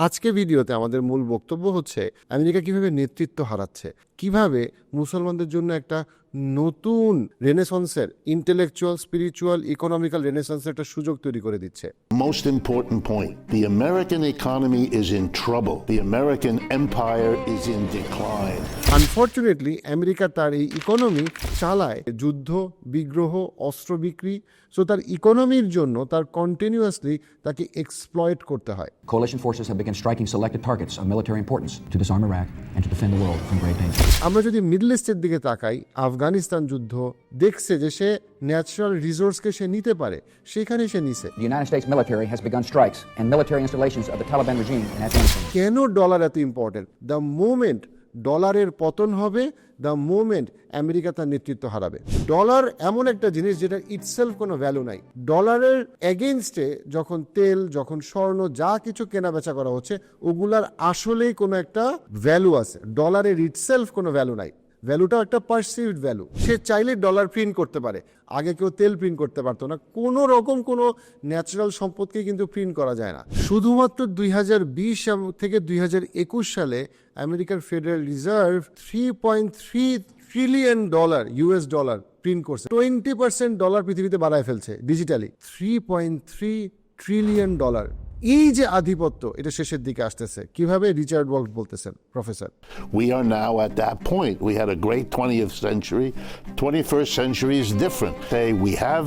আজকে ভিডিওতে আমাদের মূল বক্তব্য হচ্ছে আমেরিকা কীভাবে নেতৃত্ব হারাচ্ছে? কীভাবে মুসলমানদের জন্য একটা নতুন রেনেসেন্সের ইন্টেলেকচুয়াল স্পিরিচুয়াল ইকোনমিক্যাল রেনেসেন্সের একটা সুযোগ তৈরি করে দিচ্ছে। Most important point the American economy is in trouble the American empire is in decline unfortunately America তার এই ইকোনমি চালায়। যুদ্ধ বিগ্রহ অস্ত্র বিক্রি সো তার ইকোনমির জন্য তার কন্টিনিউয়াসলি তাকে এক্সপ্লয়েট করতে হয়। Coalition forces have begin striking selected targets of military importance to disarm Iraq and to defend the world from great danger আমরা যদি মিডল ইস্টের দিকে তাকাই আফগানিস্তান যুদ্ধ দেখছে যে সে ন্যাচারাল রিসোর্সকে সে নিতে পারে সেখানে সে নিছে। The United States military has begun strikes and military installations of the Taliban regime in Afghanistan. কেন ডলার এত ইম্পর্টেন্ট দ্য মোমেন্ট ডলারের পতন হবে দ্য মোমেন্ট আমেরিকা তার নেতৃত্ব হারাবে। ডলার এমন একটা জিনিস যেটা ইটসেলফ কোনো ভ্যালু নাই। ডলারের এগেনস্টে যখন তেল যখন স্বর্ণ যা কিছু কেনা বেচা করা হচ্ছে ওগুলার আসলেই কোনো একটা ভ্যালু আছে। ডলারের ইটসেলফ কোনো ভ্যালু নাই। ভ্যালুটা একটা পারসিভড ভ্যালু সে চাইলে ডলার প্রিন্ট করতে পারে। আগে কেউ তেল প্রিন্ট করতে পারতো না। কোনো রকম কোনো ন্যাচারাল সম্পদকে কিন্তু প্রিন্ট করা যায় না। শুধুমাত্র দুই হাজার বিশ থেকে দুই হাজার একুশ সালে আমেরিকার federal reserve three point three trillion dollar US dollar print করছে। টোয়েন্টি পার্সেন্ট ডলার পৃথিবীতে বাড়ায় ফেলছে digitally three point three trillion dollar এই যে আধিপত্য এটা শেষের দিকে আসতেছে কীভাবে রিচার্ড ওয়াল্ট বলতেছেন professor We are now at that point. We had a great 20th century. 21st century is different. Say we have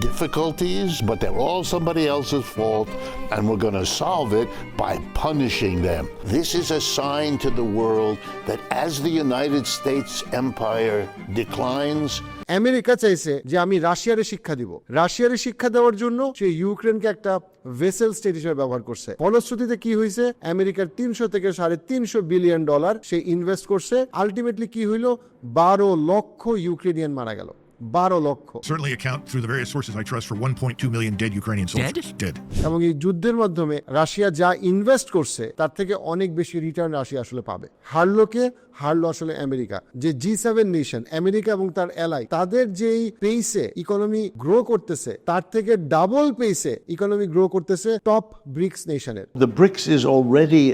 difficulties, but they're all somebody else's fault, and we're going to solve it by punishing them. This is a sign to the world that as the United States empire declines, America চাইছে যে আমি রাশিয়ারে শিক্ষা দিব রাশিয়ারে শিক্ষা দেওয়ার জন্য সে ইউক্রেনকে একটা ভেসেল স্টেট হিসেবে ব্যবহার করছে ফলশ্রুতিতে কি হয়েছে আমেরিকার তিনশো থেকে সাড়ে তিনশো বিলিয়ন ডলার সে ইনভেস্ট করছে আলটিমেটলি কি হইল বারো লক্ষ ইউক্রেনিয়ান মারা গেল বারো লক্ষ। Certainly account through the various sources I trust for 1.2 million dead Ukrainian soldiers. Dead? এবং এই যুদ্ধের মাধ্যমে রাশিয়া যা ইনভেস্ট করছে তার থেকে অনেক বেশি রিটার্ন রাশিয়া আসলে পাবে। হারলো কে? হারলো আসলে আমেরিকা। যে জি সেভেন নেশন আমেরিকা এবং তার এলাই তাদের যেই পেইসে ইকোনমি গ্রো করতেছে তার থেকে ডাবল পেইসে ইকোনমি গ্রো করতেছে টপ ব্রিক্স নেশনের The BRICS is already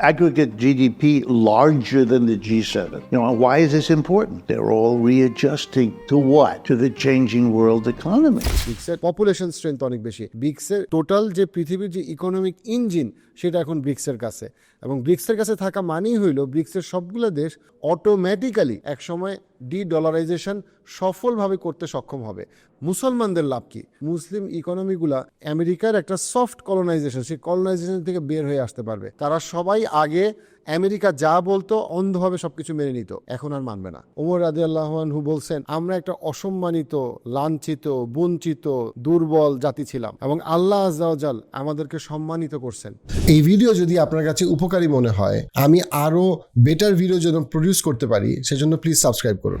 aggregate GDP larger than the G7. You know, why is this important? They're all readjusting to what? To the changing world economy. ব্রিক্সের population strength অনেক বেশি ব্রিক্সের total যে পৃথিবীর যে economic engine সেটা এখন ব্রিক্সের কাছে এবং ব্রিক্সের কাছে থাকা মানেই হইল ব্রিক্সের সবগুলো দেশ অটোমেটিক্যালি একসময় ডি ডলারাইজেশন সফলভাবে করতে সক্ষম হবে। মুসলমানদের লাভ কি? মুসলিম ইকোনমিগুলা আমেরিকার একটা সফট কলোনাইজেশন সেই কলোনাইজেশন থেকে বের হয়ে আসতে পারবে। তারা সবাই আগে আমেরিকা যা বলতো, অন্ধভাবে সবকিছু মেনে নিত। এখন আর মানবে না। ওমর রাজি আল্লাহনহু বলছেন, আমরা একটা অসম্মানিত, লাঞ্ছিত, বঞ্চিত, দুর্বল জাতি ছিলাম এবং আল্লাহ আজাল আমাদেরকে সম্মানিত করছেন। এই ভিডিও যদি আপনার কাছে উপকারী মনে হয়, আমি আরও বেটার ভিডিও যেন প্রডিউস করতে পারি, সেজন্য প্লিজ সাবস্ক্রাইব করুন।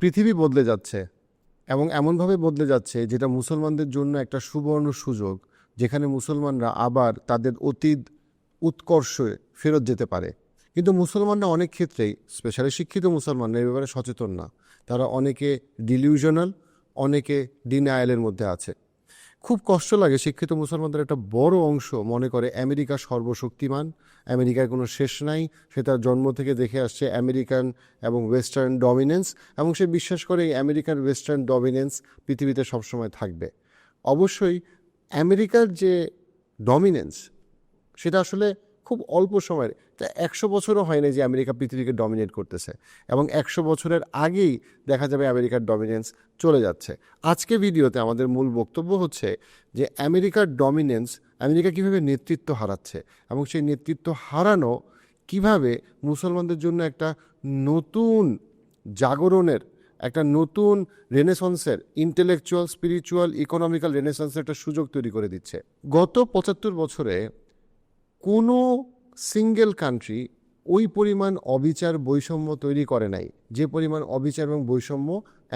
পৃথিবী বদলে যাচ্ছে এবং এমনভাবে বদলে যাচ্ছে যেটা মুসলমানদের জন্য একটা সুবর্ণ সুযোগ, যেখানে মুসলমানরা আবার তাদের অতীত উৎকর্ষে ফেরত যেতে পারে। কিন্তু মুসলমানরা অনেক ক্ষেত্রেই, স্পেশালি শিক্ষিত মুসলমানরা, এ ব্যাপারে সচেতন না। তারা অনেকে ডিলিউশনাল অনেকে ডিনায়ালের মধ্যে আছে। খুব কষ্ট লাগে। শিক্ষিত মুসলমানদের একটা বড় অংশ মনে করে আমেরিকা সর্বশক্তিমান। আমেরিকার কোনো শেষ নাই। সে তার জন্ম থেকে দেখে আসছে আমেরিকান এবং ওয়েস্টার্ন ডমিনেন্স এবং সে বিশ্বাস করে এই আমেরিকান ওয়েস্টার্ন ডমিনেন্স পৃথিবীতে সবসময় থাকবে। অবশ্যই আমেরিকার যে ডমিনেন্স, সেটা আসলে খুব অল্প সময়ের। তা একশো বছরও হয়নি যে আমেরিকা পৃথিবীকে ডমিনেট করতেছে। এবং একশো বছরের আগেই দেখা যাবে আমেরিকার ডমিনেন্স চলে যাচ্ছে। আজকে ভিডিওতে আমাদের মূল বক্তব্য হচ্ছে যে আমেরিকার ডমিনেন্স আমেরিকা কীভাবে নেতৃত্ব হারাচ্ছে এবং সেই নেতৃত্ব হারানো কীভাবে মুসলমানদের জন্য একটা নতুন জাগরণের, একটা নতুন রেনেসন্সের ইন্টেলেকচুয়াল স্পিরিচুয়াল ইকোনমিক্যাল রেনেসন্সের একটা সুযোগ তৈরি করে দিচ্ছে। গত পঁচাত্তর বছরে কোনো সিঙ্গেল কান্ট্রি ওই পরিমাণ অবিচার বৈষম্য তৈরি করে নাই, যে পরিমাণ অবিচার এবং বৈষম্য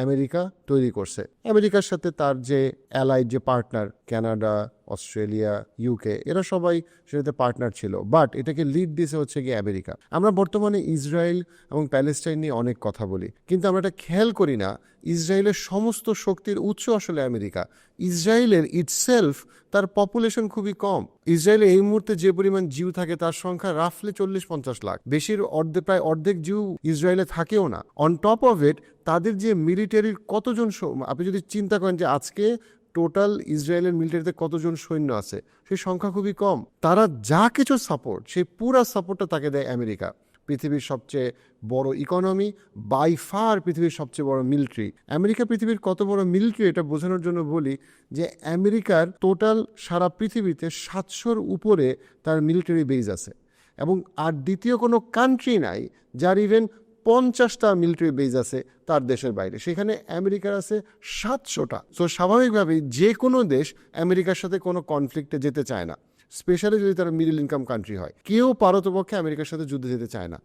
আমেরিকা তৈরি করছে। আমেরিকার সাথে তার যে অ্যালাইড যে পার্টনার কানাডা অস্ট্রেলিয়া ইউকে এরা সবাই সেটাতে পার্টনার ছিল। বাট এটাকে লিড দিয়েছে হচ্ছে গিয়ে আমেরিকা। আমরা বর্তমানে ইসরায়েল এবং প্যালেস্টাইন নিয়ে অনেক কথা বলি। কিন্তু আমরা এটা খেয়াল করি না, ইসরায়েলের সমস্ত শক্তির উৎস আসলে আমেরিকা। ইসরায়েলের ইটসেলফ তার পপুলেশন খুবই কম। ইসরায়েলে এই মুহূর্তে যে পরিমাণ জিউ থাকে, তার সংখ্যা রাফলি চল্লিশ পঞ্চাশ লাখ। বেশির অর্ধেক প্রায় অর্ধেক জিউ ইসরায়েলে থাকেও না। অন টপ অফ ইট তাদের যে মিলিটারির কতজন আপনি যদি চিন্তা করেন যে আজকে টোটাল ইসরায়েলের মিলিটারিতে কতজন সৈন্য আছে? সেই সংখ্যা খুবই কম। তারা যা কিছু সাপোর্ট সেই পুরা সাপোর্টটা তাকে দেয় আমেরিকা। পৃথিবীর সবচেয়ে বড় ইকোনমি বাই ফার পৃথিবীর সবচেয়ে বড় মিলিটারি আমেরিকা পৃথিবীর কত বড় মিলিটারি এটা বোঝানোর জন্য বলি যে আমেরিকার টোটাল সারা পৃথিবীতে সাতশোর উপরে তার মিলিটারি বেজ আছে। এবং আর দ্বিতীয় কোনো কান্ট্রি নাই, যার ইভেন পঞ্চাশটা মিলিটারি বেজ আছে তার দেশের বাইরে। সেখানে আমেরিকার আছে সাতশোটা। সো স্বাভাবিকভাবেই যে কোনো দেশ আমেরিকার সাথে কোনো কনফ্লিক্টে যেতে চায় না। স্পেশালি যদি তারা মিডল ইনকাম কান্ট্রি হয়। কেউ পারতপক্ষে আমেরিকার সাথে যুদ্ধে যেতে চায় না।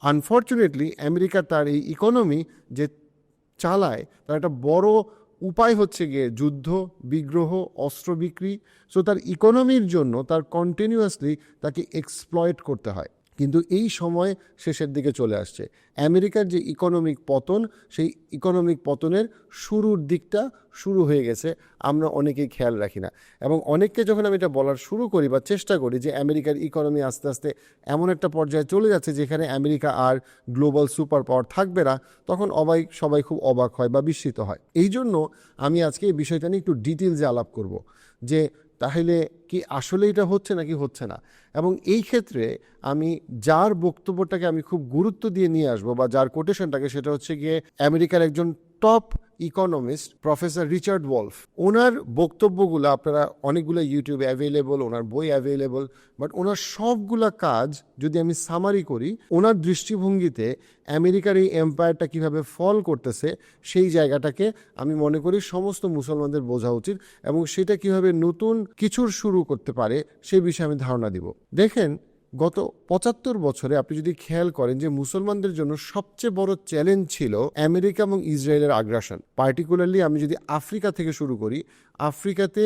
আনফর্চুনেটলি আমেরিকা তার এই ইকোনমি যে চালায়, তার একটা বড় উপায় হচ্ছে গিয়ে যুদ্ধ, বিগ্রহ, অস্ত্র বিক্রি। সো তার ইকোনমির জন্য তার কন্টিনিউয়াসলি তাকে এক্সপ্লয়েট করতে হয়। কিন্তু এই সময় শেষের দিকে চলে আসছে। আমেরিকার যে ইকোনমিক পতন, সেই ইকোনমিক পতনের শুরুর দিকটা শুরু হয়ে গেছে, আমরা অনেকেই খেয়াল রাখি না। এবং অনেককে যখন আমি এটা বলার শুরু করি বা চেষ্টা করি যে আমেরিকার ইকোনমি আস্তে আস্তে এমন একটা পর্যায়ে চলে যাচ্ছে যেখানে আমেরিকা আর গ্লোবাল সুপার পাওয়ার থাকবে না, তখন অবাই, সবাই খুব অবাক হয় বা বিস্মিত হয়। এই জন্য আমি আজকে এই বিষয়টা নিয়ে একটু ডিটেলসে আলাপ করব যে তাহলে কি আসলে এটা হচ্ছে নাকি হচ্ছে না? এবং এই ক্ষেত্রে আমি যার বক্তব্যটাকে আমি খুব গুরুত্ব দিয়ে নিয়ে আসব বা যার কোটেশনটাকে সেটা হচ্ছে গিয়ে আমেরিকার একজন top economist professor Richard Wolff ওনার বক্তব্যগুলো আপনারা অনেকগুলো ইউটিউবে অ্যাভেলেবল ওনার বই অ্যাভেলেবল বাট ওনার সবগুলা কাজ যদি আমি সামারি করি, ওনার দৃষ্টিভঙ্গিতে আমেরিকার এই এম্পায়ারটা কীভাবে ফল করতেছে, সেই জায়গাটাকে আমি মনে করি সমস্ত মুসলমানদের বোঝা উচিত এবং সেটা কীভাবে নতুন কিছুর শুরু করতে পারে সেই বিষয়ে আমি ধারণা দিব। দেখেন গত পঁচাত্তর বছরে আপনি যদি খেয়াল করেন যে মুসলমানদের জন্য সবচেয়ে বড় চ্যালেঞ্জ ছিল আমেরিকা এবং ইসরায়েলের আগ্রাসন। পার্টিকুলারলি আমি যদি আফ্রিকা থেকে শুরু করি, আফ্রিকাতে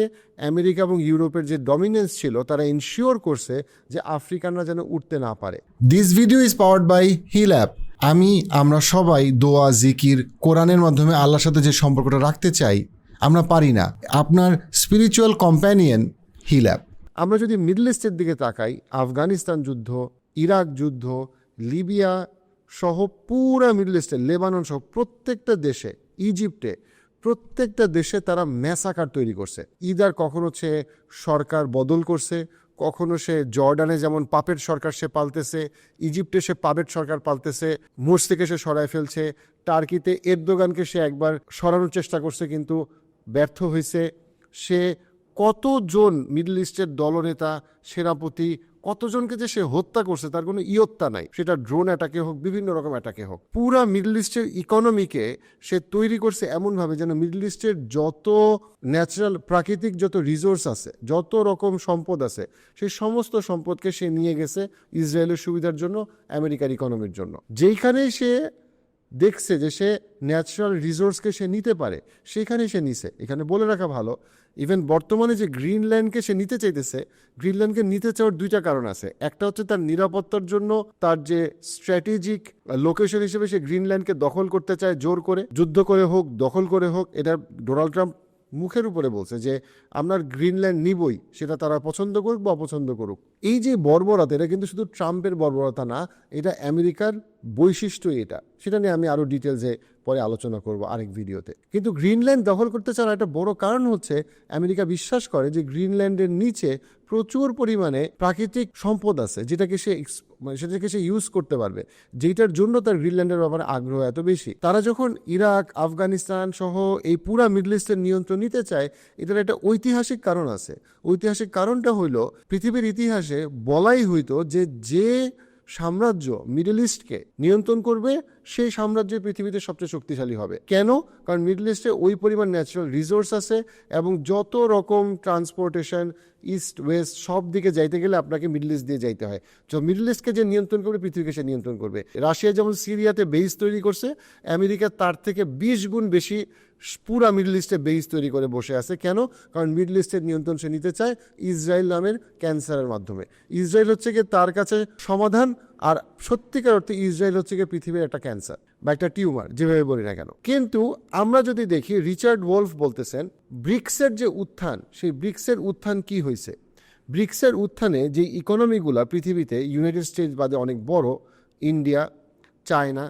আমেরিকা এবং ইউরোপের যে ডমিনেন্স ছিল, তারা ইনশিওর করছে যে আফ্রিকানরা যেন উঠতে না পারে। This video is powered by hill app আমি, আমরা সবাই দোয়া, জিকির, কোরআনের মাধ্যমে আল্লাহর সাথে যে সম্পর্কটা রাখতে চাই, আমরা পারি না। আপনার স্পিরিচুয়াল কম্প্যানিয়ন হিল অ্যাপ আমরা যদি মিডল ইস্টের দিকে তাকাই, আফগানিস্তান যুদ্ধ, ইরাক যুদ্ধ, লিবিয়া সহ পুরা মিডল ইস্টে, লেবানন সহ প্রত্যেকটা দেশে, ইজিপ্টে, প্রত্যেকটা দেশে তারা ম্যাসাকার তৈরি করছে। ইদার কখনো সে সরকার বদল করছে, কখনো সে জর্ডানে যেমন পাপের সরকার সে পালতেছে, ইজিপ্টে সে পাপেট সরকার পালতেছে মোর্স থেকে সে সরায় ফেলছে, টার্কিতে এরদোগানকে সে একবার সরানোর চেষ্টা করছে, কিন্তু ব্যর্থ হয়েছে সে কতজন মিডল ইস্টের দলনেতা, সেনাপতি, কতজনকে যে সে হত্যা করছে তার কোনো ইয়ত্তা নাই। সেটা ড্রোন অ্যাটাকে হোক, বিভিন্ন রকম অ্যাটাকে হোক। পুরা মিডল ইস্টের ইকোনমিকে সে তৈরি করছে এমনভাবে যেন মিডল ইস্টের যত ন্যাচারাল, প্রাকৃতিক যত রিসোর্স আছে, যত রকম সম্পদ আছে, সেই সমস্ত সম্পদকে সে নিয়ে গেছে ইসরায়েলের সুবিধার জন্য, আমেরিকার ইকোনমির জন্য। যেইখানে সে দেখছে যে সে ন্যাচারাল রিসোর্সকে সে নিতে পারে, সেখানে সে নিছে। এখানে বলে রাখা ভালো ইভেন বর্তমানে যে গ্রিনল্যান্ডকে সে নিতে চাইতেছে গ্রিনল্যান্ডকে নিতে চাওয়ার দুইটা কারণ আছে। একটা হচ্ছে তার নিরাপত্তার জন্য, তার যে স্ট্র্যাটেজিক লোকেশন হিসেবে সে গ্রিনল্যান্ডকে দখল করতে চায় জোর করে, যুদ্ধ করে হোক, দখল করে হোক, এটা ডোনাল্ড ট্রাম্প মুখের উপরে বলছে যে আপনার গ্রিনল্যান্ড নিবই, সেটা তারা পছন্দ করুক বা অপছন্দ করুক। এই যে বর্বরতা, এটা কিন্তু শুধু ট্রাম্পের বর্বরতা না, এটা আমেরিকার বৈশিষ্ট্য এটা। সেটা নিয়ে আমি আরও ডিটেলসে পরে আলোচনা করব আরেক ভিডিওতে। কিন্তু গ্রিনল্যান্ড দখল করতে চাওয়ার একটা বড় কারণ হচ্ছে, আমেরিকা বিশ্বাস করে যে গ্রিনল্যান্ডের নিচে প্রচুর পরিমাণে প্রাকৃতিক সম্পদ আছে, যেটাকে সে মানে সেটাকে সে ইউজ করতে পারবে। যেটার জন্য তার গ্রিনল্যান্ডের ব্যাপারে আগ্রহ এত বেশি। তারা যখন ইরাক, আফগানিস্তান সহ এই পুরা মিডল ইস্টের নিয়ন্ত্রণ নিতে চায়, এটার একটা ঐতিহাসিক কারণ আছে। ঐতিহাসিক কারণটা হইল, পৃথিবীর ইতিহাসে বলাই হইতো যে যে সাম্রাজ্য মিডল ইস্টকে নিয়ন্ত্রণ করবে সেই সাম্রাজ্য পৃথিবীতে সবচেয়ে শক্তিশালী হবে। কেন? কারণ মিডল ইস্টে ওই পরিমাণ ন্যাচারাল রিসোর্স আছে এবং যত রকম ট্রান্সপোর্টেশন ইস্ট ওয়েস্ট সব দিকে যাইতে গেলে আপনাকে মিডল ইস্ট দিয়ে যাইতে হয়। তো মিডল ইস্টকে যে নিয়ন্ত্রণ করবে, পৃথিবীকে সে নিয়ন্ত্রণ করবে। রাশিয়া যেমন সিরিয়াতে বেইস তৈরি করছে, আমেরিকা তার থেকে বিশ গুণ বেশি পুরা মিডল ইস্টে বেইস তৈরি করে বসে আছে। কেন? কারণ মিডল ইস্টের নিয়ন্ত্রণ সে নিতে চায় ইসরায়েল নামের ক্যান্সারের মাধ্যমে। ইসরায়েল হচ্ছে গিয়ে তার কাছে সমাধান আর সত্যিকার অর্থে ইসরায়েল হচ্ছে গিয়ে পৃথিবীর একটা ক্যান্সার বা একটা টিউমার যেভাবে বলি না কেন। কিন্তু আমরা যদি দেখি, রিচার্ড ওয়ালফ বলতেছেন, ব্রিক্সের যে উত্থান, সেই ব্রিক্সের উত্থান কি হয়েছে? ব্রিক্সের উত্থানে যে ইকোনমিগুলা পৃথিবীতে ইউনাইটেড স্টেটস বাদে অনেক বড় ইন্ডিয়া চায়না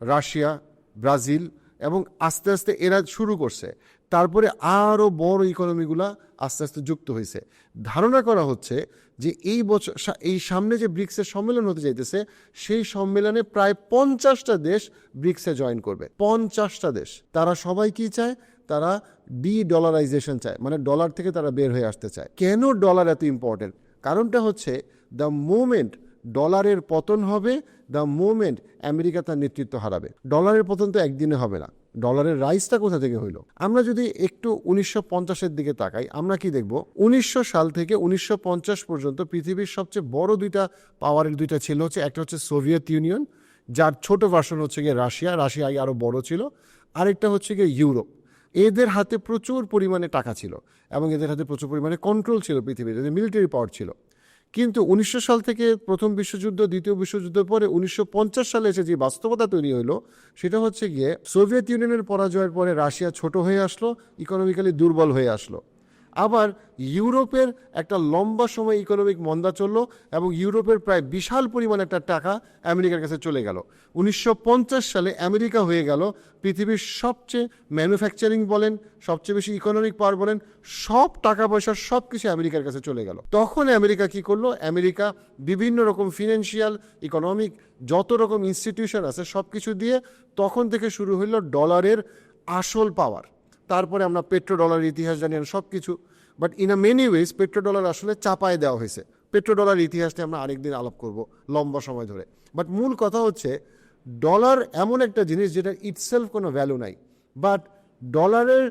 রাশিয়া ব্রাজিল এবং আস্তে আস্তে এরা শুরু করছে। তারপরে আরও বড় ইকোনমিগুলা আস্তে আস্তে যুক্ত হয়েছে। ধারণা করা হচ্ছে যে এই বছর এই সামনে যে ব্রিক্সের সম্মেলন হতে যাইতেছে সেই সম্মেলনে প্রায় পঞ্চাশটা দেশ ব্রিক্সে জয়েন করবে। পঞ্চাশটা দেশ। তারা সবাই কি চায়? তারা ডি ডলারাইজেশন চায় মানে ডলার থেকে তারা বের হয়ে আসতে চায়। কেন ডলার এত ইম্পর্টেন্ট কারণটা হচ্ছে দ্য মোমেন্ট ডলারের পতন হবে দ্য মোমেন্ট আমেরিকা তার নেতৃত্ব হারাবে। ডলারের পতন তো একদিনে হবে না। ডলারের রাইসটা কোথা থেকে হইল? আমরা যদি একটু উনিশশো পঞ্চাশের দিকে তাকাই, আমরা কি দেখব? উনিশশো সাল থেকে উনিশশো পঞ্চাশ পর্যন্ত পৃথিবীর সবচেয়ে বড় দুইটা পাওয়ারের দুইটা ছিল হচ্ছে, একটা হচ্ছে সোভিয়েত ইউনিয়ন, যার ছোট ভার্সন হচ্ছে গিয়ে রাশিয়া রাশিয়া আগে আরও বড় ছিল। আরেকটা হচ্ছে গিয়ে ইউরোপ। এদের হাতে প্রচুর পরিমাণে টাকা ছিল এবং এদের হাতে প্রচুর পরিমাণে কন্ট্রোল ছিল পৃথিবীর, এদের মিলিটারি পাওয়ার ছিল। কিন্তু উনিশশো সাল থেকে প্রথম বিশ্বযুদ্ধ, দ্বিতীয় বিশ্বযুদ্ধের পরে উনিশশো পঞ্চাশ সালে এসে যে বাস্তবতা তৈরি হলো সেটা হচ্ছে গিয়ে সোভিয়েত ইউনিয়নের পরাজয়ের পরে রাশিয়া ছোট হয়ে আসলো ইকোনমিক্যালি দুর্বল হয়ে আসলো। আবার ইউরোপের একটা লম্বা সময় ইকোনমিক মন্দা চলল এবং ইউরোপের প্রায় বিশাল পরিমাণ একটা টাকা আমেরিকার কাছে চলে গেল। উনিশশো পঞ্চাশ সালে আমেরিকা হয়ে গেল পৃথিবীর সবচেয়ে ম্যানুফ্যাকচারিং বলেন, সবচেয়ে বেশি ইকোনমিক পাওয়ার বলেন, সব টাকা পয়সা সব কিছু আমেরিকার কাছে চলে গেল। তখন আমেরিকা কি করল? আমেরিকা বিভিন্ন রকম ফিনান্সিয়াল ইকোনমিক যত রকম ইনস্টিটিউশন আছে সব কিছু দিয়ে তখন থেকে শুরু হলো ডলারের আসল পাওয়ার তারপরে আমরা পেট্রো ডলারের ইতিহাস জানি সব কিছু but in a many ways petro dollar আসলে চাপায় দেওয়া হয়েছে। পেট্রো ডলার ইতিহাসটা আমরা আরেকদিন আলাপ করব লম্বা সময় ধরে। বাট মূল কথা হচ্ছে, ডলার এমন একটা জিনিস যেটা ইটসেলফ কোনো ভ্যালু নাই। বাট ডলারের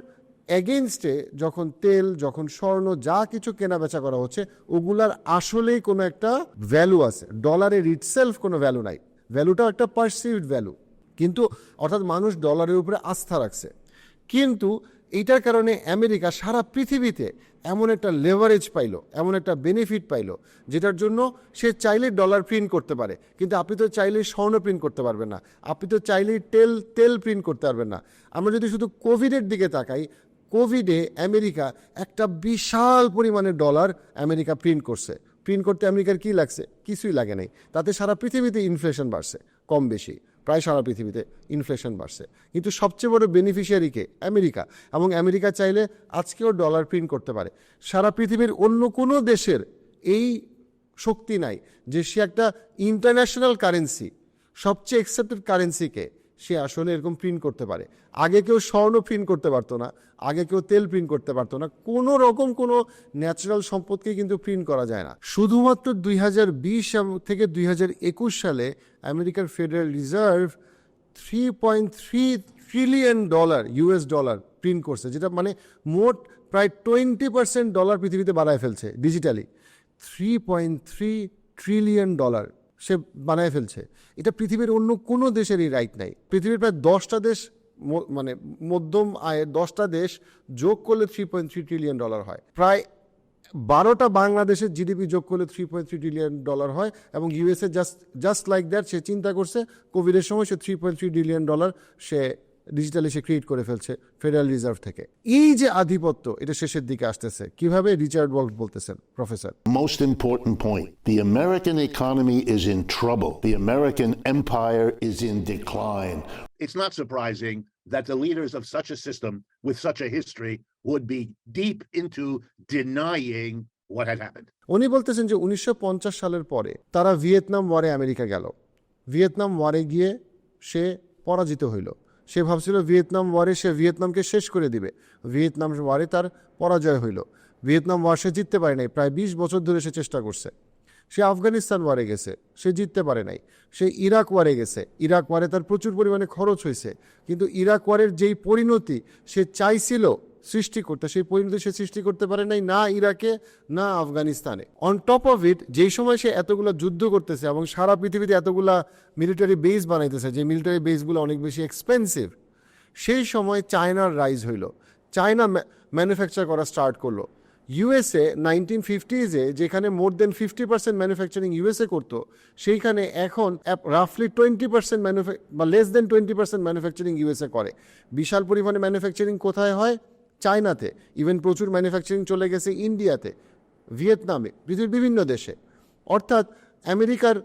এগেনস্টে যখন তেল, যখন স্বর্ণ, যা কিছু কেনা বেচা করা হচ্ছে, ওগুলার আসলেই কোনো একটা ভ্যালু আছে। ডলারের ইটসেলফ কোনো ভ্যালু নাই। ভ্যালুটা একটা পারসিভড ভ্যালু কিন্তু অর্থাৎ মানুষ ডলারের উপরে আস্থা রাখছে। কিন্তু এইটার কারণে আমেরিকা সারা পৃথিবীতে এমন একটা লেভারেজ পাইলো, এমন একটা বেনিফিট পাইলো, যেটার জন্য সে চাইলে ডলার প্রিন্ট করতে পারে। কিন্তু আপনি তো চাইলেই স্বর্ণ প্রিন্ট করতে পারবেন না। আপনি তো চাইলেই তেল তেল প্রিন্ট করতে পারবেন না। আমরা যদি শুধু কোভিডের দিকে তাকাই কোভিডে আমেরিকা একটা বিশাল পরিমাণে ডলার আমেরিকা প্রিন্ট করছে। প্রিন্ট করতে আমেরিকার কি লাগছে? কিছুই লাগে নাই। তাতে সারা পৃথিবীতে ইনফ্লেশন বাড়ছে, কম বেশি। প্রায় সারা পৃথিবীতে ইনফ্লেশন বাড়ছে। কিন্তু সবচেয়ে বড় বেনিফিশিয়ারিকে আমেরিকা। এবং আমেরিকা চাইলে আজকেও ডলার প্রিন্ট করতে পারে। সারা পৃথিবীর অন্য কোনো দেশের এই শক্তি নাই যে সে একটা ইন্টারন্যাশনাল কারেন্সি সবচেয়ে অ্যাকসেপ্টেড কারেন্সিকে সে আসলে এরকম প্রিন্ট করতে পারে। আগে কেউ স্বর্ণ প্রিন্ট করতে পারতো না, আগে কেউ তেল প্রিন্ট করতে পারতো না, কোনো রকম কোনো ন্যাচারাল সম্পদকে কিন্তু প্রিন্ট করা যায় না। শুধুমাত্র দুই হাজার বিশ থেকে দুই হাজার একুশ সালে আমেরিকার federal reserve three point three trillion dollar US dollar print করছে, যেটা মানে মোট প্রায় টোয়েন্টি পার্সেন্ট ডলার পৃথিবীতে বাড়ায় ফেলছে digitally three point three trillion dollar সে বানায় ফেলছে। এটা পৃথিবীর অন্য কোনো দেশেরই রাইট নাই। পৃথিবীর প্রায় দশটা দেশ মানে মধ্যম আয়ের দশটা দেশ যোগ করলে three point three trillion dollar হয়। প্রায় বারোটা বাংলাদেশের জিডিপি যোগ করলে three point three trillion dollar হয় এবং USA just just like that সে চিন্তা করছে কোভিডের সময় সে three point three trillion dollar সে ডিজিটালি সে ক্রিয়েট করে ফেলছে ফেডারেল রিজার্ভ থেকে এই যে আধিপত্য এটা শেষের দিকে আসতেছে কীভাবে রিচার্ড ওয়াল্ট বলতেছেন professor Most important point the American economy is in trouble. The American empire is in decline. it's not surprising that the leaders of such a system with such a history would be deep into denying what had happened. উনি বলতেছেন যে উনিশশো সালের পরে তারা Vietnam ওয়ারে America গেল Vietnam ওয়ারে গিয়ে সে পরাজিত হইল সে ভাবছিল ভিয়েতনাম ওয়ারে সে ভিয়েতনামকে শেষ করে দিবে। ভিয়েতনাম ওয়ারে তার পরাজয় হইল। ভিয়েতনাম ওয়ার সে জিততে পারে নাই, প্রায় বিশ বছর ধরে সে চেষ্টা করছে। সে আফগানিস্তান ওয়ারে গেছে, সে জিততে পারে নাই। সে ইরাক ওয়ারে গেছে, ইরাক ওয়ারে তার প্রচুর পরিমাণে খরচ হয়েছে কিন্তু ইরাক ওয়ারের যেই পরিণতি সে চাইছিল সৃষ্টি করতে, সেই পরিণতি সে সৃষ্টি করতে পারে নাই, না ইরাকে, না আফগানিস্তানে। অন টপ অফ ইট যেই সময় সে এতগুলো যুদ্ধ করতেছে এবং সারা পৃথিবীতে এতগুলা মিলিটারি বেস বানাইতেছে, যে মিলিটারি বেসগুলো অনেক বেশি এক্সপেন্সিভ সেই সময় চায়নার রাইজ হইল। চায়না ম্যানুফ্যাকচার করা স্টার্ট করল। ইউএসএ নাইনটিন ফিফটিজে যেখানে more than fifty percent manufacturing USA করতো, সেইখানে এখন রাফলি টোয়েন্টি পার্সেন্ট বা less than twenty percent manufacturing USA করে। বিশাল পরিমাণে ম্যানুফ্যাকচারিং কোথায় হয়? চায়নাতে ইভেন প্রচুর ম্যানুফ্যাকচারিং চলে গেছে ইন্ডিয়াতে, ভিয়েতনামে, পৃথিবীর বিভিন্ন দেশে। অর্থাৎ আমেরিকার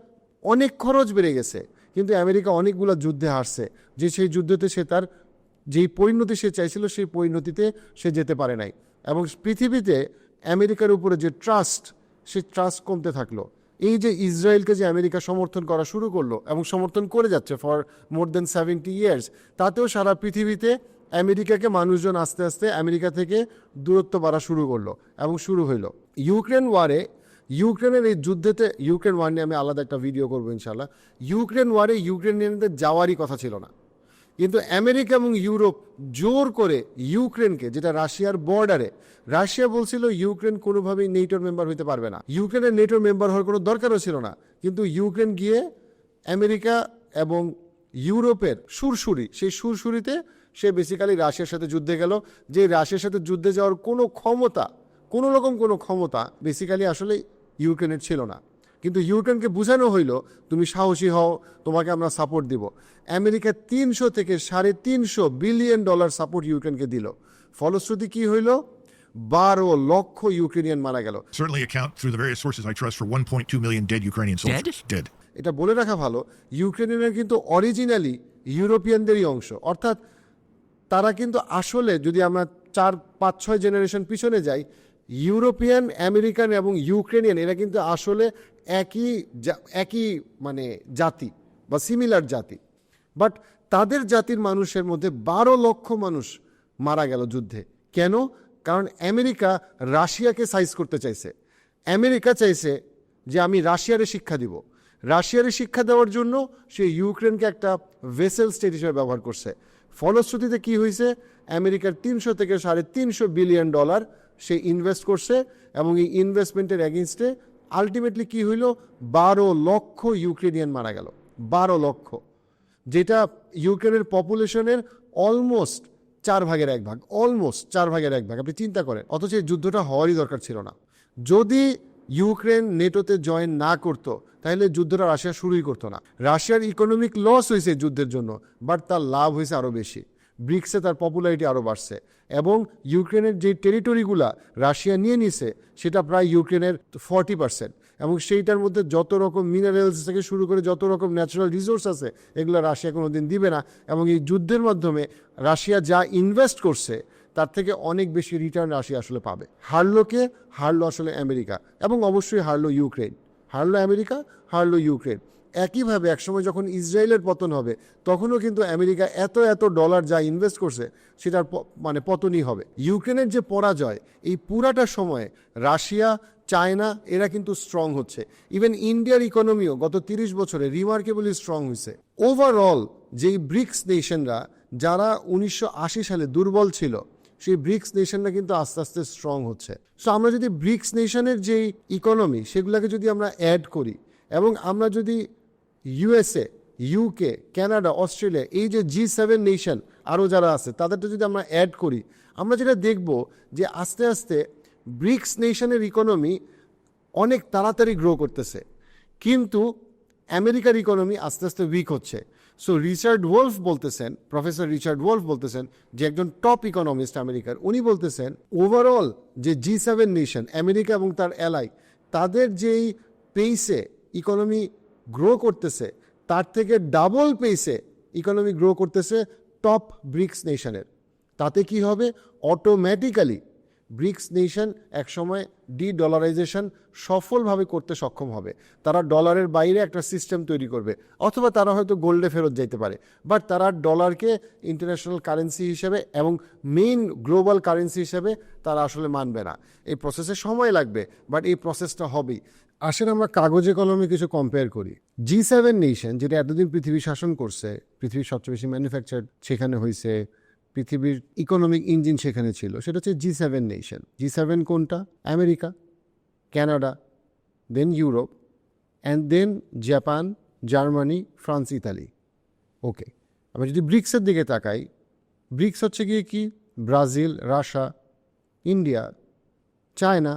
অনেক খরচ বেড়ে গেছে, কিন্তু আমেরিকা অনেকগুলো যুদ্ধে হারছে। যে সেই যুদ্ধতে সে তার যেই পরিণতি সে চাইছিল, সেই পরিণতিতে সে যেতে পারে নাই। এবং পৃথিবীতে আমেরিকার উপরে যে ট্রাস্ট সে ট্রাস্ট কমতে থাকল। এই যে ইসরায়েলকে যে আমেরিকা সমর্থন করা শুরু করল এবং সমর্থন করে যাচ্ছে for more than seventy years তাতেও সারা পৃথিবীতে আমেরিকাকে মানুষজন আস্তে আস্তে আমেরিকা থেকে দূরত্ব বাড়া শুরু করল এবং শুরু হইল। ইউক্রেন ওয়ারে, ইউক্রেনের এই যুদ্ধেতে, ইউক্রেন ওয়ার নিয়ে আমি আলাদা একটা ভিডিও করব ইনশাল্লাহ ইউক্রেন ওয়ারে ইউক্রেনিয়ানদের যাওয়ারই কথা ছিল না। কিন্তু আমেরিকা এবং ইউরোপ জোর করে ইউক্রেনকে, যেটা রাশিয়ার বর্ডারে, রাশিয়া বলছিল ইউক্রেন কোনোভাবেই নেটোর মেম্বার হইতে পারবে না। ইউক্রেনের নেটোর মেম্বার হওয়ার কোনো দরকারও ছিল না। কিন্তু ইউক্রেন গিয়ে আমেরিকা এবং ইউরোপের সুরসুরি, সেই সুরসুরিতে সে বেসিক্যালি রাশিয়ার সাথে যুদ্ধে গেল। যে রাশিয়ার সাথে যুদ্ধে যাওয়ার কোনো ক্ষমতা কোনো রকম কোনো ক্ষমতা বেসিক্যালি আসলে ইউক্রেনের ছিল না। কিন্তু ইউক্রেনকে বোঝানো হইল তুমি সাহসী হও তোমাকে আমরা সাপোর্ট দিব। আমেরিকা তিনশো থেকে সাড়ে তিনশো বিলিয়ন ডলার সাপোর্ট ইউক্রেনকে দিল। ফলশ্রুতি কি হইল? বারো লক্ষ ইউক্রেনিয়ান মারা গেল। Certainly account through the various sources I trust for 1.2 million dead Ukrainian soldiers. Dead? এটা বলে রাখা ভালো ইউক্রেনিয়ানরা কিন্তু অরিজিনালি ইউরোপিয়ানদেরই অংশ। অর্থাৎ তারা কিন্তু আসলে যদি আমরা চার, পাঁচ, ছয় জেনারেশন পিছনে যাই, ইউরোপিয়ান, আমেরিকান এবং ইউক্রেনিয়ান, এরা কিন্তু আসলে একই একই মানে জাতি বা সিমিলার জাতি। বাট তাদের জাতির মানুষের মধ্যে বারো লক্ষ মানুষ মারা গেল যুদ্ধে। কেন? কারণ আমেরিকা রাশিয়াকে সাইজ করতে চাইছে। আমেরিকা চাইছে যে আমি রাশিয়ারে শিক্ষা দিব। রাশিয়ারে শিক্ষা দেওয়ার জন্য সে ইউক্রেনকে একটা ভেসেল স্টেট হিসেবে ব্যবহার করছে। ফলশ্রুতিতে কি হয়েছে আমেরিকার তিনশো থেকে সাড়ে তিনশো বিলিয়ন ডলার সে ইনভেস্ট করছে এবং এই ইনভেস্টমেন্টের এগেনস্টে আলটিমেটলি কি হইল? বারো লক্ষ ইউক্রেনিয়ান মারা গেল। বারো লক্ষ। যেটা ইউক্রেনের পপুলেশনের অলমোস্ট চার ভাগের এক ভাগ অলমোস্ট চার ভাগের এক ভাগ। আপনি চিন্তা করেন, অথচ এই যুদ্ধটা হওয়ারই দরকার ছিল না। যদি ইউক্রেন নেটোতে জয়েন না করতো তাহলে যুদ্ধটা রাশিয়া শুরুই করতো না। রাশিয়ার ইকোনমিক লস হয়েছে যুদ্ধের জন্য বাট তার লাভ হয়েছে আরও বেশি। ব্রিক্সে তার পপুলারিটি আরও বাড়ছে এবং ইউক্রেনের যে টেরিটরিগুলা রাশিয়া নিয়ে নিছে, সেটা প্রায় ইউক্রেনের ফর্টি পার্সেন্ট এবং সেইটার মধ্যে যত রকম মিনারেলস থেকে শুরু করে যত রকম ন্যাচারাল রিসোর্স আছে, এগুলো রাশিয়া কোনো দিন দিবে না এবং এই যুদ্ধের মাধ্যমে রাশিয়া যা ইনভেস্ট করছে তার থেকে অনেক বেশি রিটার্ন রাশিয়া আসলে পাবে। হারলো কে হারলো আসলে আমেরিকা এবং অবশ্যই হারলো ইউক্রেন। হারলো আমেরিকা, হারলো ইউক্রেন। একইভাবে একসময় যখন ইসরায়েলের পতন হবে, তখনও কিন্তু আমেরিকা এত এত ডলার যা ইনভেস্ট করছে, সেটার মানে পতনই হবে। ইউক্রেনের যে পরাজয়, এই পুরাটা সময়ে রাশিয়া, চায়না, এরা কিন্তু স্ট্রং হচ্ছে। ইভেন ইন্ডিয়ার ইকোনমিও গত তিরিশ বছরে রিমার্কেবলি স্ট্রং হয়েছে। ওভারঅল যেই ব্রিক্স নেশনরা যারা উনিশশো আশি সালে দুর্বল ছিল সেই ব্রিক্স নেশনরা কিন্তু আস্তে আস্তে স্ট্রং হচ্ছে। সো আমরা যদি ব্রিক্স নেশনের যেই ইকোনমি সেগুলোকে যদি আমরা অ্যাড করি এবং আমরা যদি ইউএসএ ইউকে ক্যানাডা অস্ট্রেলিয়া এই যে জি সেভেন নেশন আরও যারা আছে, তাদেরটা যদি আমরা অ্যাড করি, আমরা যেটা দেখব যে আস্তে আস্তে ব্রিক্স নেশনের ইকোনমি অনেক তাড়াতাড়ি গ্রো করতেছে। কিন্তু আমেরিকার ইকোনমি আস্তে আস্তে উইক হচ্ছে। সো রিচার্ড ওয়ালফ বলতেছেন প্রফেসর রিচার্ড ওয়ালফ বলতেছেন, যে একজন টপ ইকোনমিস্ট আমেরিকার, উনি বলতেছেন ওভারঅল যে জি সেভেন নেশন আমেরিকা এবং তার এলাই তাদের যেই পেইসে ইকোনমি গ্রো করতেছে, তার থেকে ডাবল পেইসে ইকোনমি গ্রো করতেছে টপ ব্রিক্স নেশনের তাতে কি হবে? অটোমেটিক্যালি ব্রিক্স নেশন একসময় ডি ডলারাইজেশন সফলভাবে করতে সক্ষম হবে। তারা ডলারের বাইরে একটা সিস্টেম তৈরি করবে, অথবা তারা হয়তো গোল্ডে ফেরত যাইতে পারে। বাট তারা ডলারকে ইন্টারন্যাশনাল কারেন্সি হিসেবে এবং মেইন গ্লোবাল কারেন্সি হিসেবে তারা আসলে মানবে না। এই প্রসেসে সময় লাগবে, বাট এই প্রসেসটা হবেই। আসেন আমরা কাগজে কলমে কিছু কম্পেয়ার করি। জি সেভেন নেশন, যেটা এতদিন পৃথিবী শাসন করছে, পৃথিবীর সবচেয়ে বেশি ম্যানুফ্যাকচার সেখানে হয়েছে পৃথিবীর ইকোনমিক ইঞ্জিন সেখানে ছিল, সেটা হচ্ছে G seven nation G seven কোনটা? America, Canada then Europe and then Japan, Germany, France, Italy. Okay আমরা যদি ব্রিক্সের দিকে তাকাই, ব্রিক্স হচ্ছে গিয়ে কি? Brazil, Russia, India, China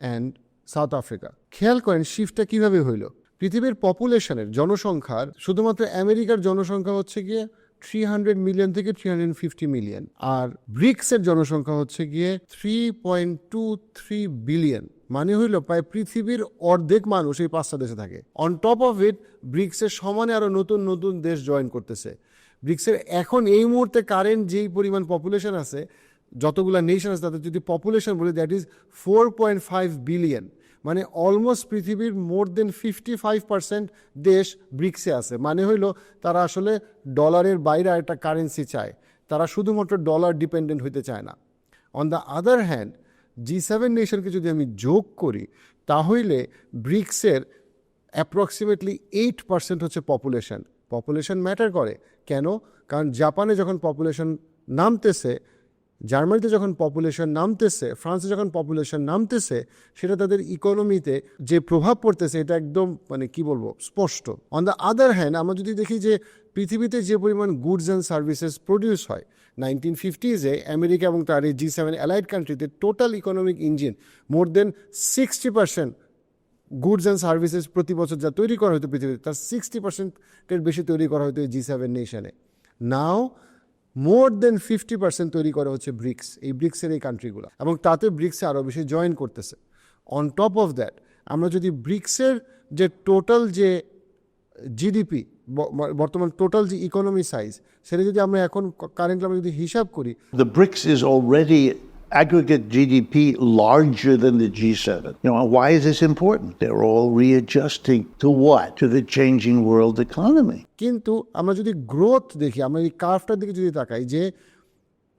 and South Africa. খেয়াল করেন শিফটটা কীভাবে হইল? পৃথিবীর পপুলেশনের জনসংখ্যার, শুধুমাত্র আমেরিকার জনসংখ্যা হচ্ছে গিয়ে থ্রি হান্ড্রেড মিলিয়ন থেকে থ্রি হান্ড্রেড ফিফটি মিলিয়ন আর ব্রিক্সের জনসংখ্যা হচ্ছে গিয়ে three point two three billion মানে হইল প্রায় পৃথিবীর অর্ধেক মানুষ এই পাঁচটা দেশে থাকে। অন টপ অফ ইট ব্রিক্সের সমানে আরও নতুন নতুন দেশ জয়েন করতেছে। ব্রিক্সের এখন এই মুহূর্তে কারেন্ট যেই পরিমাণ পপুলেশন আছে, যতগুলা নেশন আছে, তাদের যদি পপুলেশন বলি that is four point five billion মানে অলমোস্ট পৃথিবীর more than fifty five percent দেশ ব্রিক্সে আছে। মানে হইল, তারা আসলে ডলারের বাইরে একটা কারেন্সি চায়। তারা শুধুমাত্র ডলার ডিপেন্ডেন্ট হইতে চায় না। On the other hand G seven নেশনকে যদি আমি যোগ করি তাহলে ব্রিক্সের অ্যাপ্রক্সিমেটলি এইট পার্সেন্ট হচ্ছে পপুলেশন পপুলেশন ম্যাটার করে। কেন? কারণ জাপানে যখন পপুলেশন নামতেছে জার্মানিতে যখন পপুলেশন নামতেছে, ফ্রান্সে যখন পপুলেশন নামতেছে, সেটা তাদের ইকোনমিতে যে প্রভাব পড়তেছে, এটা একদম মানে কি বলব, স্পষ্ট। অন দ্য আদার হ্যান্ড আমরা যদি দেখি যে পৃথিবীতে যে পরিমাণ গুডস অ্যান্ড সার্ভিসেস প্রডিউস হয় নাইনটিন ফিফটিজে আমেরিকা এবং তার এই জি সেভেন অ্যালাইড কান্ট্রিতে total economic engine more than sixty percent goods and services প্রতি বছর যা তৈরি করা হতো পৃথিবীতে, তার সিক্সটি পার্সেন্টের বেশি তৈরি করা হতো G seven নেশনে now more than fifty percent তৈরি করা হচ্ছে ব্রিক্স এই ব্রিক্সের এই কান্ট্রিগুলো এবং তাতে ব্রিক্সে আরও বেশি জয়েন করতেছে। অন টপ অফ দ্যাট আমরা যদি ব্রিক্সের যে টোটাল যে জিডিপি বর্তমান টোটাল যে ইকোনমি সাইজ সেটা যদি আমরা এখন কারেন্টলি আমরা যদি হিসাব করি the BRICS is already aggregate GDP larger than the G7. You know, why is this important? They're all readjusting to what? To the changing world economy. কিন্তু আমরা যদি গ্রোথ দেখি আমরা এই কার্ভটার দিকে যদি তাকাই যে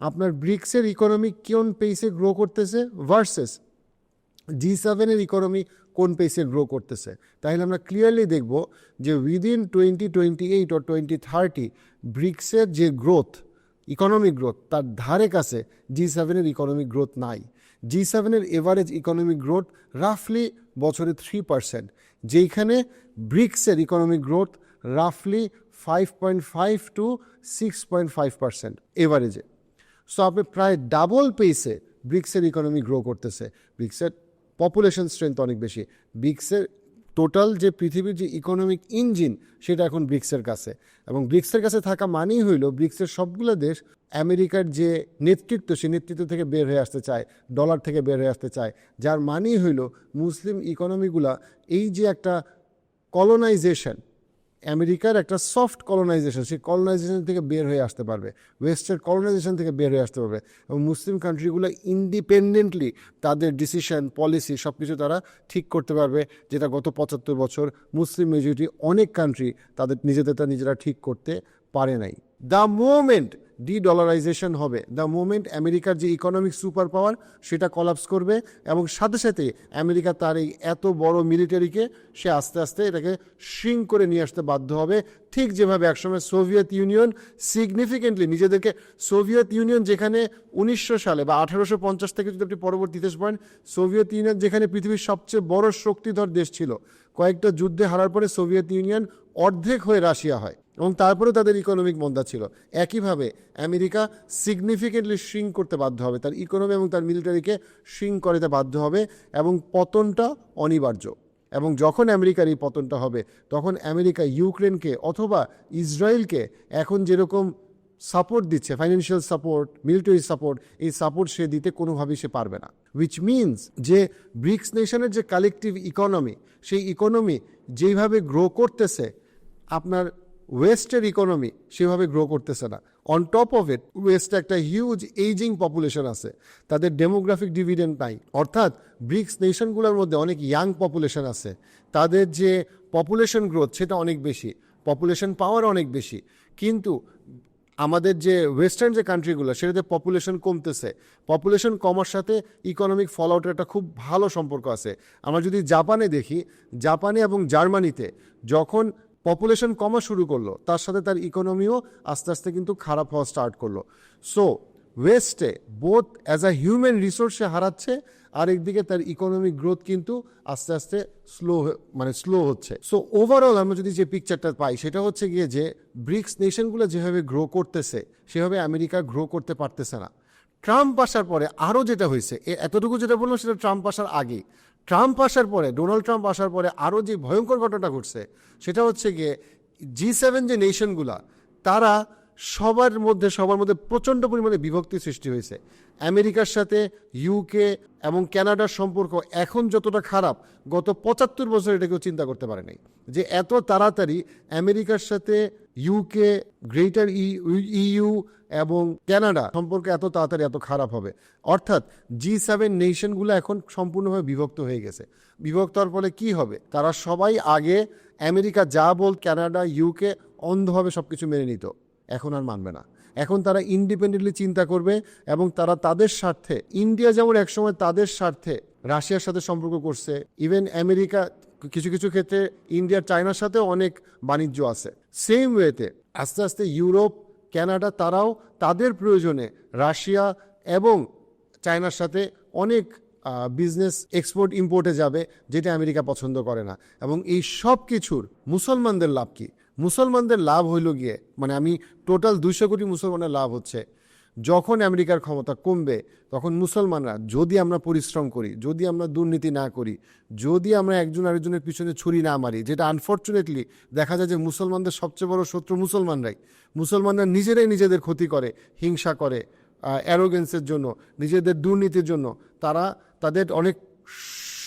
আপনার ব্রিক্সের ইকোনমি কোন পেসে গ্রো করতেছে ভার্সেস জি সেভেনের ইকোনমি কোন পেসে গ্রো করতেছে তাহলে আমরা ক্লিয়ারলি দেখব যে উইদিন টোয়েন্টি টোয়েন্টি এইট ও টোয়েন্টি থার্টি ব্রিক্সের যে গ্রোথ ইকোনমিক গ্রোথ তার ধারে কাছে জি সেভেনের ইকোনমিক গ্রোথ নাই। জি সেভেনের এভারেজ ইকোনমিক গ্রোথ রাফলি বছরে থ্রি পার্সেন্ট যেইখানে ব্রিক্সের economic growth রাফলি five point five to six point five percent এভারেজে so আপনি প্রায় ডাবল পেসে ব্রিক্সের ইকোনমি গ্রো করতেছে। ব্রিক্সের পপুলেশন স্ট্রেংথ অনেক বেশি। ব্রিক্সের টোটাল যে পৃথিবীর যে ইকোনমিক ইঞ্জিন সেটা এখন ব্রিক্সের কাছে। এবং ব্রিক্সের কাছে থাকা মানেই হইল, ব্রিক্সের সবগুলো দেশ আমেরিকার যে নেতৃত্ব, সে নেতৃত্ব থেকে বের হয়ে আসতে চায়, ডলার থেকে বের হয়ে আসতে চায়। যার মানেই হইল, মুসলিম ইকোনমিগুলা এই যে একটা কলোনাইজেশন আমেরিকার একটা সফট কলোনাইজেশন সেই কলোনাইজেশন থেকে বের হয়ে আসতে পারবে। ওয়েস্টের কলোনাইজেশন থেকে বের হয়ে আসতে পারবে। এবং মুসলিম কান্ট্রিগুলো ইন্ডিপেন্ডেন্টলি তাদের ডিসিশন পলিসি সব কিছু তারা ঠিক করতে পারবে, যেটা গত পঁচাত্তর বছর মুসলিম মেজরিটি অনেক কান্ট্রি তাদের নিজেদের নিজেরা ঠিক করতে পারে নাই। দ্য মোমেন্ট ডি ডলারাইজেশন হবে। দ্য মোমেন্ট আমেরিকার যে ইকোনমিক সুপার পাওয়ার সেটা কলাপস করবে এবং সাথে সাথে আমেরিকা তার এই এত বড় মিলিটারিকে সে আস্তে আস্তে এটাকে শ্রিঙ্ক করে নিয়ে আসতে বাধ্য হবে। ঠিক যেভাবে একসময় সোভিয়েত ইউনিয়ন সিগনিফিকেন্টলি নিজেদেরকে সোভিয়েত ইউনিয়ন যেখানে উনিশশো সালে বা আঠারোশো পঞ্চাশ থেকে যদি আপনি পরবর্তী দেশ পড়েন সোভিয়েত ইউনিয়ন যেখানে পৃথিবীর সবচেয়ে বড় শক্তিধর দেশ ছিল, কয়েকটা যুদ্ধে হারার পরে সোভিয়েত ইউনিয়ন অর্ধেক হয়ে রাশিয়া হয়। এবং তারপরে তাদের ইকোনমিক মন্দা ছিল। একইভাবে আমেরিকা সিগনিফিকেন্টলি শ্রিঙ্ক করতে বাধ্য হবে। তার ইকোনমি এবং তার মিলিটারিকে শ্রিঙ্ক করতে বাধ্য হবে এবং পতনটা অনিবার্য। এবং যখন আমেরিকার এই পতনটা হবে, তখন আমেরিকা ইউক্রেনকে অথবা ইসরায়েলকে এখন যেরকম সাপোর্ট দিচ্ছে ফাইন্যান্সিয়াল সাপোর্ট মিলিটারি সাপোর্ট এই সাপোর্ট সে দিতে কোনোভাবেই সে পারবে না। উইচ মিনস যে ব্রিক্স নেশনের যে কালেকটিভ ইকোনমি সেই ইকোনমি যেইভাবে গ্রো করতেছে, আপনার ওয়েস্টের ইকোনমি সেভাবে গ্রো করতেছে না। অন টপ অফ ইট ওয়েস্টে একটা হিউজ এইজিং পপুলেশন আছে। তাদের ডেমোগ্রাফিক ডিভিডেন্ড নাই। অর্থাৎ ব্রিক্স নেশনগুলোর মধ্যে অনেক ইয়াং পপুলেশন আছে। তাদের যে পপুলেশন গ্রোথ সেটা অনেক বেশি। পপুলেশন পাওয়ার অনেক বেশি। কিন্তু আমাদের যে ওয়েস্টার্ন যে কান্ট্রিগুলো সেটাতে পপুলেশন কমতেছে। পপুলেশন কমার সাথে ইকোনমিক ফল আউটের একটা খুব ভালো সম্পর্ক আছে। আমরা যদি জাপানে দেখি জাপানে এবং জার্মানিতে যখন পপুলেশন কমা শুরু করল, তার সাথে তার ইকোনমিও আস্তে আস্তে কিন্তু খারাপ হওয়া স্টার্ট করল। সো ওয়েস্টে বোথ অ্যাজ আ হিউম্যান রিসোর্সে হারাচ্ছে, আর একদিকে তার ইকোনমিক গ্রোথ কিন্তু আস্তে আস্তে স্লো মানে স্লো হচ্ছে। সো ওভারঅল আমরা যদি যে পিকচারটা পাই, সেটা হচ্ছে গিয়ে যে ব্রিক্স নেশনগুলো যেভাবে গ্রো করতেছে, সেভাবে আমেরিকা গ্রো করতে পারতেছে না। ট্রাম্প আসার পরে আরও যেটা হয়েছে এতটুকু যেটা বললাম, সেটা ট্রাম্প আসার আগে ট্রাম্প আসার পরে, ডোনাল্ড ট্রাম্প আসার পরে আরও যে ভয়ঙ্কর ঘটনাটা ঘটছে, সেটা হচ্ছে গিয়ে জি সেভেন যে নেশনগুলা তারা সবার মধ্যে সবার মধ্যে প্রচণ্ড পরিমাণে বিভক্তি সৃষ্টি হয়েছে। আমেরিকার সাথে ইউকে এবং ক্যানাডার সম্পর্ক এখন যতটা খারাপ, গত পঁচাত্তর বছর এটা কেউ চিন্তা করতে পারে নাই। যে এত তাড়াতাড়ি আমেরিকার সাথে ইউকে গ্রেটার ইইউ এবং ক্যানাডা সম্পর্কে এত তাড়াতাড়ি এত খারাপ হবে। অর্থাৎ জি সেভেন নেশনগুলো এখন সম্পূর্ণভাবে বিভক্ত হয়ে গেছে। বিভক্ত হওয়ার ফলে কি হবে? তারা সবাই আগে আমেরিকা যা বল কানাডা ইউকে অন্ধভাবে সব কিছু মেনে নিত। এখন আর মানবে না। এখন তারা ইন্ডিপেন্ডেন্টলি চিন্তা করবে এবং তারা তাদের স্বার্থে ইন্ডিয়া যেমন একসময় তাদের স্বার্থে রাশিয়ার সাথে সম্পর্ক করছে ইভেন আমেরিকা কিছু কিছু ক্ষেত্রে ইন্ডিয়ার চায়নার সাথেও অনেক বাণিজ্য আছে। সেম ওয়েতে আস্তে আস্তে ইউরোপ, কানাডা তারাও তাদের প্রয়োজনে রাশিয়া এবং চায়নার সাথে অনেক বিজনেস এক্সপোর্ট ইম্পোর্টে যাবে, যেটা আমেরিকা পছন্দ করে না। এবং এই সব কিছুর মুসলমানদের লাভ কি? মুসলমানদের লাভ হইল গিয়ে মানে আমি টোটাল দুইশো কোটি মুসলমানের লাভ হচ্ছে। যখন আমেরিকার ক্ষমতা কমবে, তখন মুসলমানরা, যদি আমরা পরিশ্রম করি, যদি আমরা দুর্নীতি না করি, যদি আমরা একজন আরেকজনের পিছনে ছুরি না মারি, যেটা আনফর্চুনেটলি দেখা যায় যে মুসলমানদের সবচেয়ে বড় শত্রু মুসলমানরাই। মুসলমানরা নিজেরাই নিজেদের ক্ষতি করে, হিংসা করে অ্যারোগেন্সের জন্য, নিজেদের দুর্নীতির জন্য। তারা তাদের অনেক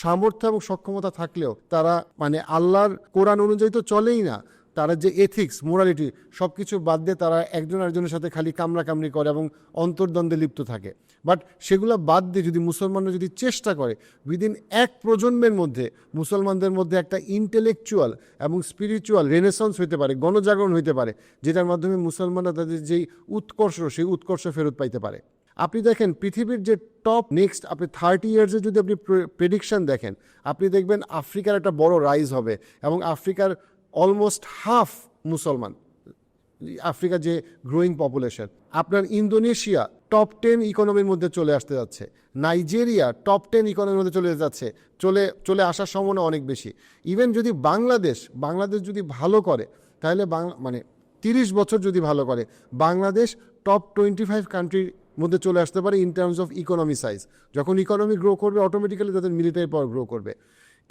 সামর্থ্য এবং সক্ষমতা থাকলেও তারা মানে আল্লাহর কোরআন অনুযায়ী তো চলেই না। তারা যে এথিক্স মোরালিটি সব কিছু বাদ দিয়ে তারা একজন আরেকজনের সাথে খালি কামড়াকামড়ি করে এবং অন্তর্দ্বন্দ্বে লিপ্ত থাকে। বাট সেগুলো বাদ দিয়ে যদি মুসলমানরা যদি চেষ্টা করে উইদিন এক প্রজন্মের মধ্যে, মুসলমানদের মধ্যে একটা ইন্টেলেকচুয়াল এবং স্পিরিচুয়াল রেনেসন্স হইতে পারে, গণজাগরণ হইতে পারে, যেটার মাধ্যমে মুসলমানরা তাদের যেই উৎকর্ষ, সেই উৎকর্ষ ফেরত পাইতে পারে। আপনি দেখেন পৃথিবীর যে টপ নেক্সট আপনি থার্টি ইয়ার্সে যদি আপনি প্রেডিকশন দেখেন, আপনি দেখবেন আফ্রিকার একটা বড় রাইজ হবে এবং আফ্রিকার অলমোস্ট হাফ মুসলমান, আফ্রিকার যে গ্রোয়িং পপুলেশন আপনার ইন্দোনেশিয়া টপ টেন ইকোনমির মধ্যে চলে আসতে যাচ্ছে। নাইজেরিয়া টপ টেন ইকোনমির মধ্যে চলে যাচ্ছে। চলে চলে আসার সম্ভাবনা অনেক বেশি। ইভেন যদি বাংলাদেশ বাংলাদেশ যদি ভালো করে, তাহলে বাংলা মানে তিরিশ বছর যদি ভালো করে, বাংলাদেশ টপ টোয়েন্টি ফাইভ কান্ট্রির মধ্যে চলে আসতে পারে in terms of economy size যখন ইকোনমি গ্রো করবে অটোমেটিক্যালি তাদের মিলিটারি পাওয়ার গ্রো করবে।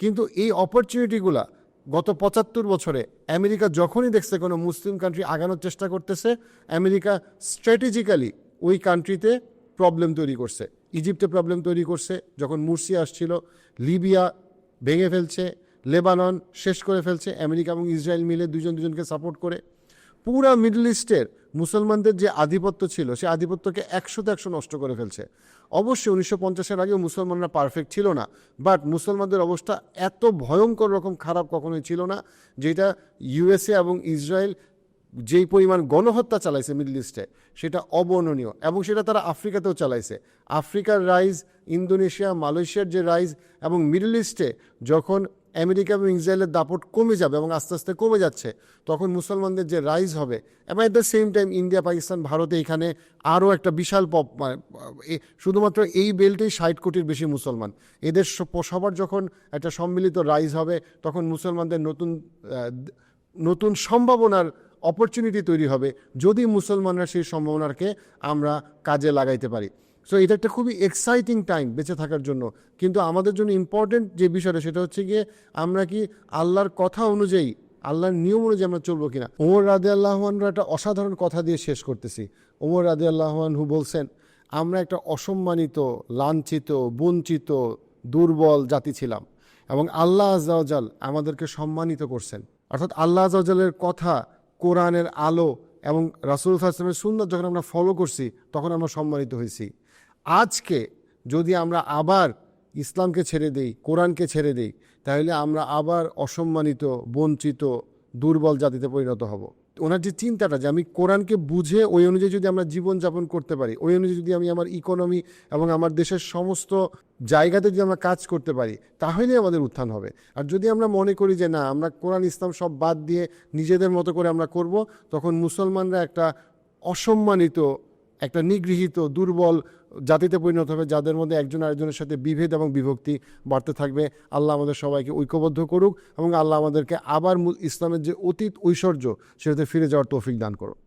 কিন্তু এই অপরচুনিটিগুলা গত পঁচাত্তর বছরে আমেরিকা যখনই দেখছে কোনো মুসলিম কান্ট্রি আগানোর চেষ্টা করতেছে, আমেরিকা স্ট্র্যাটেজিক্যালি ওই কান্ট্রিতে প্রবলেম তৈরি করছে। ইজিপ্টে প্রবলেম তৈরি করছে, যখন মুরসি আসছিল লিবিয়া ভেঙে ফেলছে লেবানন শেষ করে ফেলছে, আমেরিকা এবং ইসরায়েল মিলে দুজন দুজনকে সাপোর্ট করে। পুরা মিডল ইস্টের মুসলমানদের যে আধিপত্য ছিল সেই আধিপত্যকে একশোতে একশো নষ্ট করে ফেলছে। অবশ্যই উনিশশো পঞ্চাশের আগেও মুসলমানরা পারফেক্ট ছিল না বাট মুসলমানদের অবস্থা এত ভয়ঙ্কর রকম খারাপ কখনোই ছিল না, যেটা ইউএসএ এবং ইসরায়েল যেই পরিমাণ গণহত্যা চালাইছে মিডল ইস্টে, সেটা অবর্ণনীয় এবং সেটা তারা আফ্রিকাতেও চালাইছে। আফ্রিকার রাইজ ইন্দোনেশিয়া, মালয়েশিয়ার যে রাইজ এবং মিডল ইস্টে যখন আমেরিকা এবং ইসরায়েলের দাপট কমে যাবে এবং আস্তে আস্তে কমে যাচ্ছে। তখন মুসলমানদের যে রাইজ হবে এবং at the same time India Pakistan ভারতে এখানে আরও একটা বিশাল পপ মানে, শুধুমাত্র এই বেল্টেই ষাট কোটির বেশি মুসলমান। এদের সবার যখন একটা সম্মিলিত রাইজ হবে তখন মুসলমানদের নতুন নতুন সম্ভাবনার অপরচুনিটি তৈরি হবে যদি মুসলমানরা সেই সম্ভাবনাকে আমরা কাজে লাগাইতে পারি। সো এটা একটা খুবই এক্সাইটিং টাইম বেঁচে থাকার জন্য। কিন্তু আমাদের জন্য ইম্পর্টেন্ট যে বিষয়টা, সেটা হচ্ছে গিয়ে আমরা কি আল্লাহর কথা অনুযায়ী, আল্লাহর নিয়ম অনুযায়ী আমরা চলবো কিনা? ওমর রাদে আল্লাহমানরা একটা অসাধারণ কথা দিয়ে শেষ করতেছি। ওমর রাদে আল্লাহমানহু বলছেন, আমরা একটা অসম্মানিত, লাঞ্ছিত, বঞ্চিত, দুর্বল জাতি ছিলাম এবং আল্লাহ আজাল আমাদেরকে সম্মানিত করছেন। অর্থাৎ আল্লাহ আজালের কথা কোরআনের আলো এবং রাসুল আসলামের সুন্দর যখন আমরা ফলো করছি, তখন আমরা সম্মানিত হয়েছি। আজকে যদি আমরা আবার ইসলামকে ছেড়ে দেই, কোরআনকে ছেড়ে দেই, তাহলে আমরা আবার অসম্মানিত, বঞ্চিত, দুর্বল জাতিতে পরিণত হব। ওনার যে চিন্তাটা যে আমি কোরআনকে বুঝে ওই অনুযায়ী যদি আমরা জীবনযাপন করতে পারি, ওই অনুযায়ী যদি আমি আমার ইকোনমি এবং আমার দেশের সমস্ত জায়গাতে যদি আমরা কাজ করতে পারি, তাহলেই আমাদের উত্থান হবে। আর যদি আমরা মনে করি যে না, আমরা কোরআন, ইসলাম সব বাদ দিয়ে নিজেদের মতো করে আমরা করব, তখন মুসলমানরা একটা অসম্মানিত, একটা নিগৃহীত, দুর্বল জাতিতে পরিণত হবে, যাদের মধ্যে একজন আরেকজনের সাথে বিভেদ এবং বিভক্তি বাড়তে থাকবে। আল্লাহ আমাদের সবাইকে ঐক্যবদ্ধ করুক এবং আল্লাহ আমাদেরকে আবার ইসলামের যে অতীত ঐশ্বর্য, সেটাতে ফিরে যাওয়ার তৌফিক দান করুক।